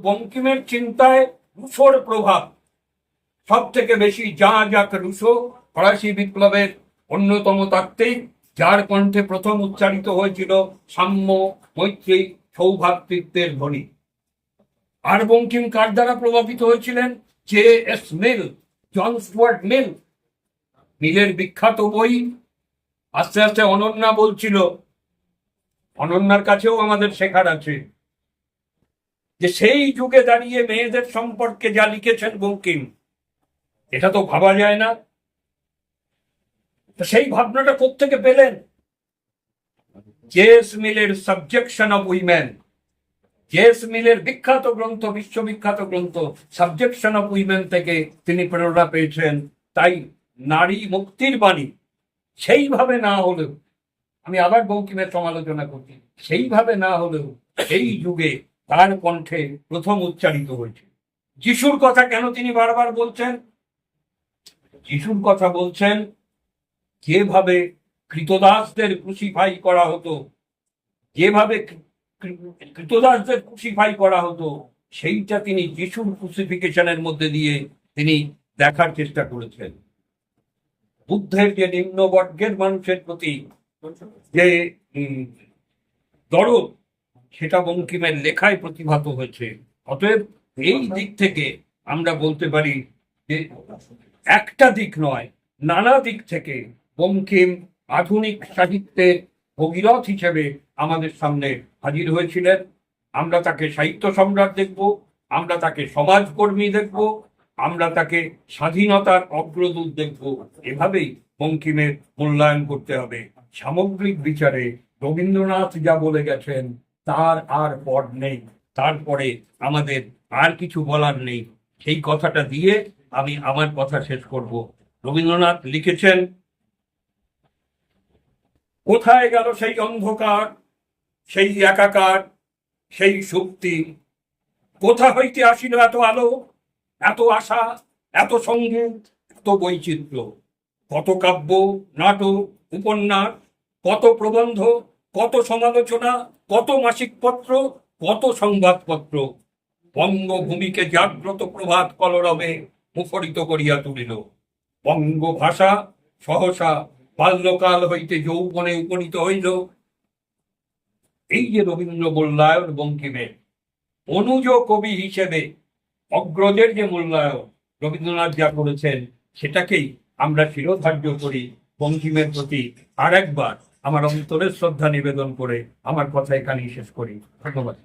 বঙ্কিমের চিন্তায় রুশোর প্রভাব। সব থেকে বেশি যা যাক রুশো, ফরাসি বিপ্লবের অন্যতম তাত্ত্বিক যার কণ্ঠে প্রথম উচ্চারিত হয়েছিল সাম্য, মৈত্রী, সৌভাতৃত্বের ধ্বনি। আর বঙ্কিম কার দ্বারা প্রভাবিত হয়েছিলেন? J S Mill, John Stuart Mill. মিলের বিখ্যাত বই আস্তে আস্তে অনন্যা বলছিল। অনন্যার কাছেও আমাদের শেখার আছে। যে সেই যুগে দাঁড়িয়ে মেয়েদের সম্পর্কে যা লিখেছেন বঙ্কিম, এটা তো ভাবা যায় না। সেই ভাবনাটা কোত্থেকে পেলেন? জেস মিলের সাবজেকশন অফ উইমেন জেস মিলের বিখ্যাত গ্রন্থ, বিশ্ববিখ্যাত গ্রন্থ সাবজেকশন অফ উইমেন থেকে তিনি প্রেরণা পেয়েছেন। তাই নারী মুক্তির বাণী, সেইভাবে না হলেও, আমি আবার বঙ্কিমের সমালোচনা করছি, সেইভাবে না হলেও সেই যুগে তার কণ্ঠে প্রথম উচ্চারিত হয়েছে। যিশুর কথা কেন তিনি বারবার বলছেন? যিশুর কথা বলছেন, যেভাবে কৃতদাসদের ক্রুসিফাই করা হতো, যেভাবে কৃতদাসদের ক্রুসিফাই করা হতো, সেইটা তিনি যিশুর ক্রুসিফিকেশনের মধ্যে দিয়ে তিনি দেখার চেষ্টা করেছেন। বুদ্ধের যে নিম্ন বর্গের মানুষের প্রতি যে দরদ সেটা বঙ্কিমের লেখায় প্রতিভাত হয়েছে। অতএব এই দিক থেকে আমরা বলতে পারি যে একটা দিক নয়, নানা দিক থেকে বঙ্কিম আধুনিক সাহিত্যের ভগীরথ হিসেবে আমাদের সামনে হাজির হয়েছিলেন। আমরা তাকে সাহিত্য সম্রাট দেখব, আমরা তাকে সমাজকর্মী দেখব, আমরা তাকে স্বাধীনতার অগ্রদূত দেখব। এভাবেই বঙ্কিমের মূল্যায়ন করতে হবে। সামগ্রিক বিচারে রবীন্দ্রনাথ যা বলে গেছেন তার আর পর নেই। তারপরে আমাদের আর কিছু বলার নেই। সেই কথাটা দিয়ে আমি আমার কথা শেষ করব। রবীন্দ্রনাথ লিখেছেন, কোথায় গেল সেই অন্ধকার, সেই একাকার, সেই শক্তি? কোথা হইতে আসিল এত আলো, এত আশা, এত সংগীত এত বৈচিত্র্য? কত কাব্য, নাটক, উপন্যাস, কত প্রবন্ধ কত সমালোচনা, কত মাসিক পত্র কত সংবাদপত্র। বঙ্গভূমিকে জাগ্রত প্রভাত কলরবে মুখরিত করিয়া তুলিল। বঙ্গ ভাষা সহসা বাল্যকাল হইতে যৌবনে উপনীত হইল। এই যে রবীন্দ্র মূল্যায়ন বঙ্কিমের অনুজ কবি হিসেবে অগ্রজের যে মূল্যায়ন রবীন্দ্রনাথ যা করেছেন, সেটাকেই আমরা শিরোধার্য করি বঙ্কিমের প্রতি আর একবার আমার অন্তরের শ্রদ্ধা নিবেদন করে আমার কথা এখানেই শেষ করি। ধন্যবাদ।